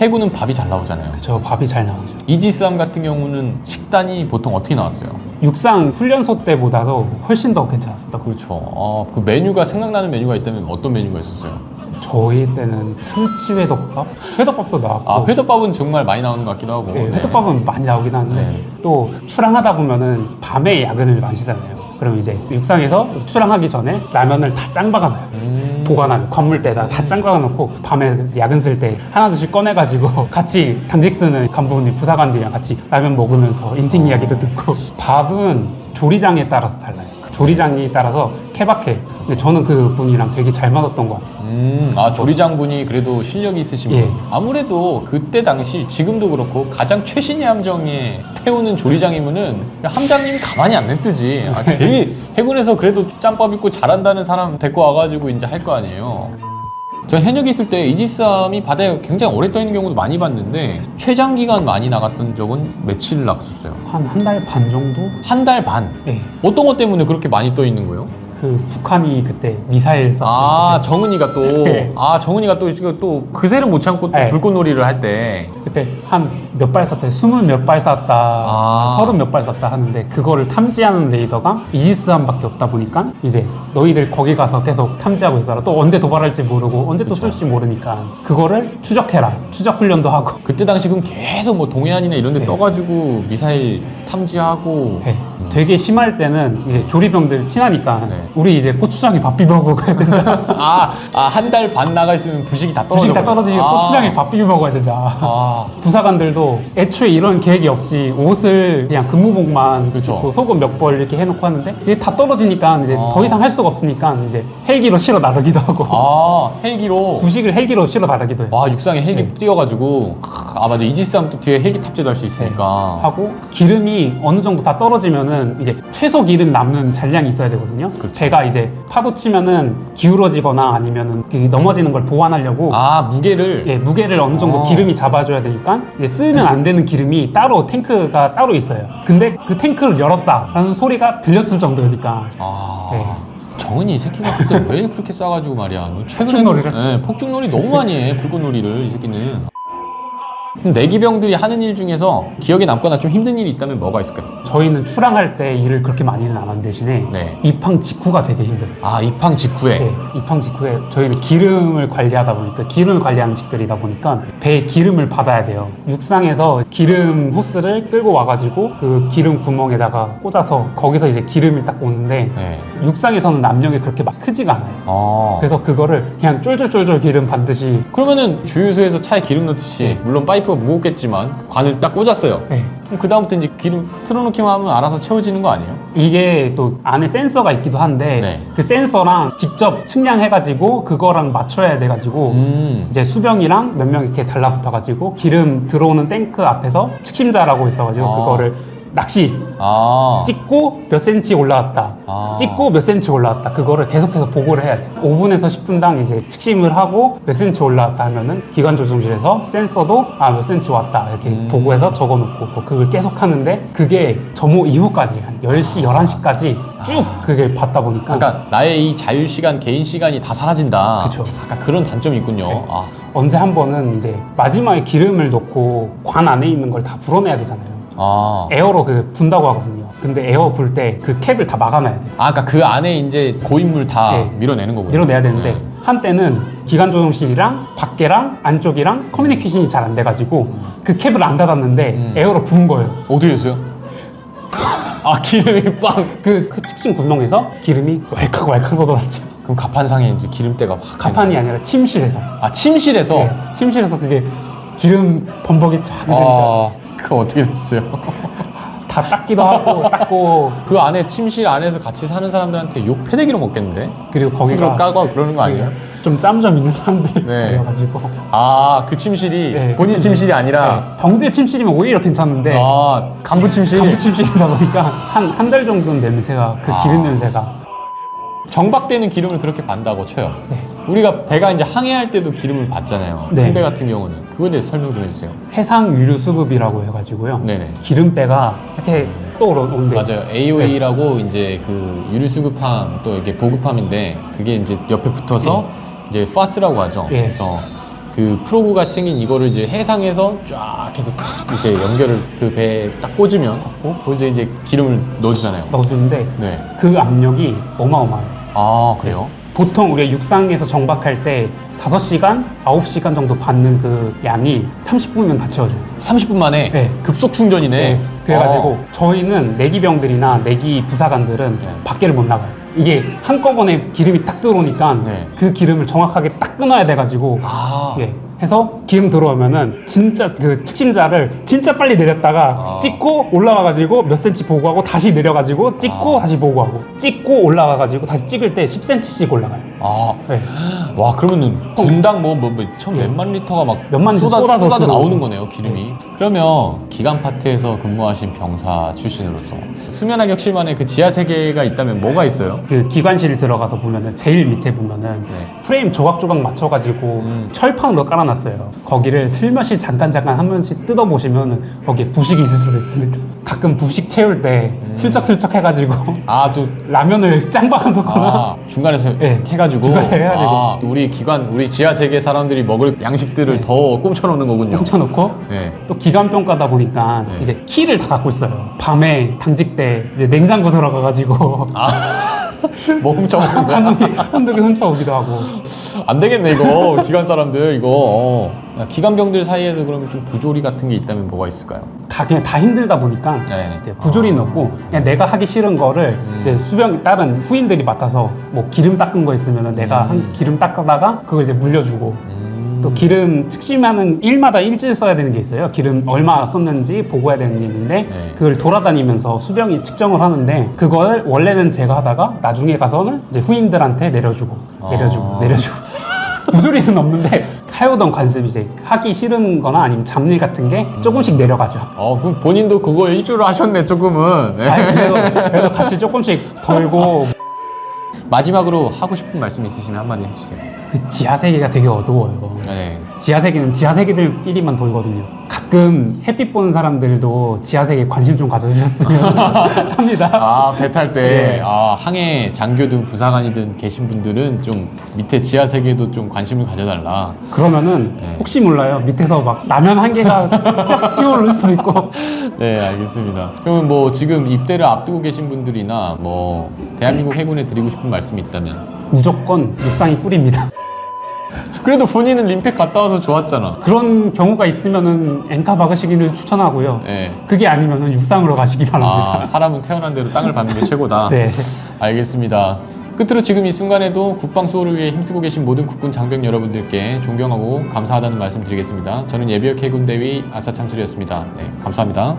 해군은 밥이 잘 나오잖아요. 저 밥이 잘 나오죠. 이지스함 같은 경우는 식단이 보통 어떻게 나왔어요? 육상 훈련소 때보다도 훨씬 더 괜찮았었던 것 그렇죠. 어, 그 메뉴가 생각나는 메뉴가 있다면 어떤 메뉴가 있었어요? 저희 때는 참치 회덮밥? 회덮밥도 나왔고 아 회덮밥은 정말 많이 나오는 것 같기도 하고. 예, 네. 회덮밥은 많이 나오긴 하는데 네. 또 출항하다 보면은 밤에 야근을 마시잖아요. 그럼 이제 육상에서 출항하기 전에 라면을 다 짱박아놔요. 음. 보관하는 관물대에다 다 짱박아놓고 밤에 야근 쓸 때 하나둘씩 꺼내가지고 같이 당직 쓰는 간부분이 부사관들이랑 같이 라면 먹으면서 인생 이야기도 듣고 밥은 조리장에 따라서 달라요. 그 조리장에 따라서 케바케. 근데 저는 그 분이랑 되게 잘 맞았던 것 같아요. 음, 아 조리장분이 그래도 실력이 있으신 분. 예. 아무래도 그때 당시 지금도 그렇고 가장 최신의 함정에 태우는 조리장이면은 함장님이 가만히 안 냅두지. 아, 제일 해군에서 그래도 짬밥 있고 잘한다는 사람 데리고 와가지고 이제 할 거 아니에요. 전 현역에 있을 때 이지스함이 바다에 굉장히 오래 떠 있는 경우도 많이 봤는데 최장 기간 많이 나갔던 적은 며칠 나갔었어요. 한 한 달 반 정도? 한 달 반. 예. 어떤 것 때문에 그렇게 많이 떠 있는 거예요? 그 북한이 그때 미사일 쐈을 아 때 정은이가 또, 네. 아 정은이가 또 지금 또 그새를 못 참고 또 네. 불꽃놀이를 할 때. 그때 한 몇 발 쐈다, 스물 몇 발 쐈다, 아. 서른 몇 발 쐈다 하는데 그거를 탐지하는 레이더가 이지스함밖에 없다 보니까 이제 너희들 거기 가서 계속 탐지하고 있어라. 또 언제 도발할지 모르고 언제 또 쏠지 모르니까 그거를 추적해라. 추적 훈련도 하고. 그때 당시 그럼 계속 뭐 동해안이나 이런 데 네. 떠가지고 미사일 탐지하고. 해. 되게 심할 때는 이제 조리병들 친하니까 네. 우리 이제 고추장에 밥 비벼 먹어야 된다. 아, 아, 한 달 반 나가 있으면 부식이 다 떨어져. 부식이 다 떨어지니까 아. 고추장에 밥 비벼 먹어야 된다. 아, 부사관들도 애초에 이런 계획이 없이 옷을 그냥 근무복만 그렇죠. 입고 속옷 몇 벌 이렇게 해놓고 하는데 이게 다 떨어지니까 이제 아. 더 이상 할 수가 없으니까 이제 헬기로 실어 나르기도 하고 아, 헬기로. 부식을 헬기로 실어 나르기도 해요. 와, 육상에 헬기 네. 뛰어가지고. 아, 맞아. 이지스함 또 뒤에 헬기 탑재도 할 수 있으니까. 하고 기름이 어느 정도 다 떨어지면 은 이제 최소 기름 남는 잔량이 있어야 되거든요. 그렇죠. 배가 이제 파도 치면은 기울어지거나 아니면은 그 넘어지는 걸 보완하려고 아, 무게를. 예, 무게를 어느 정도 아. 기름이 잡아줘야 되니까 이제 쓰면 안 되는 기름이 따로 탱크가 따로 있어요. 근데 그 탱크를 열었다라는 소리가 들렸을 정도니까 아. 네. 정은이 이 새끼가 그때 왜 그렇게 싸가지고 말이야. 너 최근에- 폭죽놀이를 했어. 네, 폭죽놀이 너무 많이 해. 불꽃놀이를 이 새끼는. 내기병들이 하는 일 중에서 기억에 남거나 좀 힘든 일이 있다면 뭐가 있을까요? 저희는 출항할 때 일을 그렇게 많이는 안 한 대신에 네. 입항 직후가 되게 힘들어요. 아 입항 직후에. 네, 입항 직후에 저희는 기름을 관리하다 보니까 기름을 관리하는 직별이다 보니까 배에 기름을 받아야 돼요. 육상에서 기름 호스를 끌고 와가지고 그 기름 구멍에다가 꽂아서 거기서 이제 기름이 딱 오는데 네. 육상에서는 압력이 그렇게 막 크지가 않아요. 어. 그래서 그거를 그냥 쫄쫄쫄쫄 기름 반듯이 그러면은 주유소에서 차에 기름 넣듯이 물론 파이프 가 무겁겠지만 관을 딱 꽂았어요. 네. 그럼 그 다음부터 이제 기름 틀어놓기만 하면 알아서 채워지는 거 아니에요? 이게 또 안에 센서가 있기도 한데 네. 그 센서랑 직접 측량해가지고 그거랑 맞춰야 돼가지고 음. 이제 수병이랑 몇 명 이렇게 달라붙어가지고 기름 들어오는 탱크 앞에서 측심자라고 있어가지고 아. 그거를 낚시 아. 찍고 몇 센치 올라왔다 아. 찍고 몇 센치 올라왔다 그거를 계속해서 보고를 해야 돼 5분에서 10분당 이제 측심을 하고 몇 센치 올라왔다 하면은 기관 조종실에서 센서도 아 몇 센치 왔다 이렇게 음. 보고해서 적어놓고 뭐 그걸 계속 하는데 그게 점호 이후까지 한 10시 11시까지 쭉 그게 받다 보니까 아. 그러니까 나의 이 자유 시간, 개인 시간이 다 사라진다. 그쵸. 약간 그런 단점이 있군요. 네. 아. 언제 한 번은 이제 마지막에 기름을 넣고 관 안에 있는 걸 다 불어내야 되잖아요. 아. 에어로 그 분다고 하거든요. 근데 에어 불 때 그 캡을 다 막아놔야 돼요. 아, 그러니까 그 안에 이제 고인물 다 네. 밀어내는 거군요. 밀어내야 되는데 네. 한때는 기관 조종실이랑 밖에랑 안쪽이랑 커뮤니케이션이 잘 안 돼가지고 그 캡을 안 닫았는데 음. 에어로 부은 거예요. 어디에 있어요? 아, 기름이 빵. 그, 그 측심 구멍에서 기름이 왈칵 왈칵 쏟아졌죠. 그럼 가판상에 이제 기름때가 확. 가판이 아니라 침실에서. 아, 침실에서. 네, 침실에서 그게 기름 범벅이 쫙 내리니까 아, 그거 어떻게 됐어요? 다 닦기도 하고 닦고 그 안에 침실 안에서 같이 사는 사람들한테 욕 패대기로 먹겠는데? 그리고 후드로 거기가 까고 그러는 거 아니에요? 좀 짬 좀 있는 사람들 네. 자여가지고 아, 그 침실이 네, 본인 그 침실이 아니라 네, 병들 침실이면 오히려 괜찮은데 아, 간부 침실. 간부 침실이다 보니까 한 한 달 정도는 냄새가 그 아. 기름 냄새가 정박되는 기름을 그렇게 반다고 쳐요. 네. 우리가 배가 이제 항해할 때도 기름을 받잖아요. 네. 큰 배 같은 경우는 그거에 대해서 설명 좀 해주세요. 해상 유류 수급이라고 해가지고요. 네네. 기름배가 이렇게 떠오르는데 맞아요. AOA라고 이제 그 유류 수급함 또 이게 보급함인데 그게 이제 옆에 붙어서 이제 파스라고 하죠. 예. 그래서 그 프로그가 생긴 이거를 이제 해상에서 쫙 해서 탁 이제 연결을 그 배에 딱 꽂으면 잡고 거기서 이제 기름을 넣어주잖아요. 넣어주는데 네. 그 압력이 어마어마해요. 아 그래요? 보통 우리가 육상에서 정박할 때 5시간, 9시간 정도 받는 그 양이 30분이면 다 채워져요. 30분 만에 네. 급속 충전이네. 네. 그래가지고 어. 저희는 내기병들이나 내기 부사관들은 네. 밖에를 못 나가요. 이게 한꺼번에 기름이 딱 들어오니까 네. 그 기름을 정확하게 딱 끊어야 돼가지고 아. 예. 해서 기름 들어오면은 진짜 그 측심자를 진짜 빨리 내렸다가 아. 찍고 올라와가지고 몇 센치 보고하고 다시 내려가지고 찍고 아. 다시 보고하고 찍고 올라와가지고 다시 찍을 때 10cm씩 올라가요. 아. 네. 와 그러면은 분당 뭐, 뭐, 뭐 처음 예. 몇만 리터가 막 몇만 리터 쏟아, 쏟아져 쏟아져 들어오고. 나오는 거네요 기름이 그러면 기간 파트에서 근무하신 병사 출신으로서 수면 악역 실만에 그 지하 세계가 있다면 뭐가 있어요? 그 기관실 들어가서 보면은 제일 밑에 보면은 네. 프레임 조각조각 맞춰가지고 음. 철판으로 깔아놨어요. 거기를 슬며시 잠깐 잠깐 한 번씩 뜯어 보시면은 거기에 부식이 있을 수도 있습니다. 가끔 부식 채울 때 음. 슬쩍슬쩍 해가지고 아 또 라면을 짱 박아 놓거나 아, 중간에서 예. 해가지고 중간에 해가지고. 아, 우리 기관 우리 지하 세계 사람들이 먹을 양식들을 네. 더 꽁쳐놓는 거군요. 훔쳐놓고 네. 또 기관병가다 보니까 네. 이제 키를 다 갖고 있어요. 밤에 당직 때 이제 냉장고 들어가가지고 뭐 훔쳐먹는 거야? 한두 개 한두 개 훔쳐오기도 하고 안 되겠네 이거 기관 사람들 이거 어. 야, 기관병들 사이에도 그러면 좀 부조리 같은 게 있다면 뭐가 있을까요? 다 그냥 다 힘들다 보니까 네. 이제 부조리는 없고 그냥 내가 하기 싫은 거를 음. 이제 수병 다른 후임들이 맡아서 뭐 기름 닦은 거 있으면 내가 음. 한 기름 닦다가 그걸 이제 물려주고 음. 또 기름 측심하는 일마다 일지를 써야 되는 게 있어요. 기름 얼마 썼는지 보고해야 되는 게 있는데 네. 그걸 돌아다니면서 수병이 측정을 하는데 그걸 원래는 제가 하다가 나중에 가서는 이제 후임들한테 내려주고 내려주고 아. 내려주고 부조리는 없는데 해오던 관습 이제 하기 싫은 거나 아니면 잡일 같은 게 조금씩 내려가죠. 어 그럼 본인도 그거 일주로 하셨네 조금은. 네. 아니, 그래도, 그래도 같이 조금씩 덜고 마지막으로 하고 싶은 말씀 있으시면 한마디 해주세요. 그 지하 세계가 되게 어두워요. 네. 지하 세계는 지하 세계들끼리만 돌거든요. 가끔 햇빛 보는 사람들도 지하 세계에 관심 좀 가져주셨으면 합니다. 아, 배 탈 때, 네. 아, 항해 장교든 부사관이든 계신 분들은 좀 밑에 지하 세계도 좀 관심을 가져달라. 그러면은 네. 혹시 몰라요. 밑에서 막 라면 한 개가 쫙 튀어오를 수도 있고. 네, 알겠습니다. 그러면 뭐 지금 입대를 앞두고 계신 분들이나 뭐 대한민국 해군에 드리고 싶은 말씀이 있다면? 무조건 육상이 꿀입니다. 그래도 본인은 림팩 갔다 와서 좋았잖아. 그런 경우가 있으면은 엔카 박으시기를 추천하고요. 네. 그게 아니면은 육상으로 가시기 아, 바랍니다. 사람은 태어난 대로 땅을 밟는 게 최고다. 네. 알겠습니다. 끝으로 지금 이 순간에도 국방 수호를 위해 힘쓰고 계신 모든 국군 장병 여러분들께 존경하고 감사하다는 말씀 드리겠습니다. 저는 예비역 해군대위 아사참술이었습니다. 네, 감사합니다.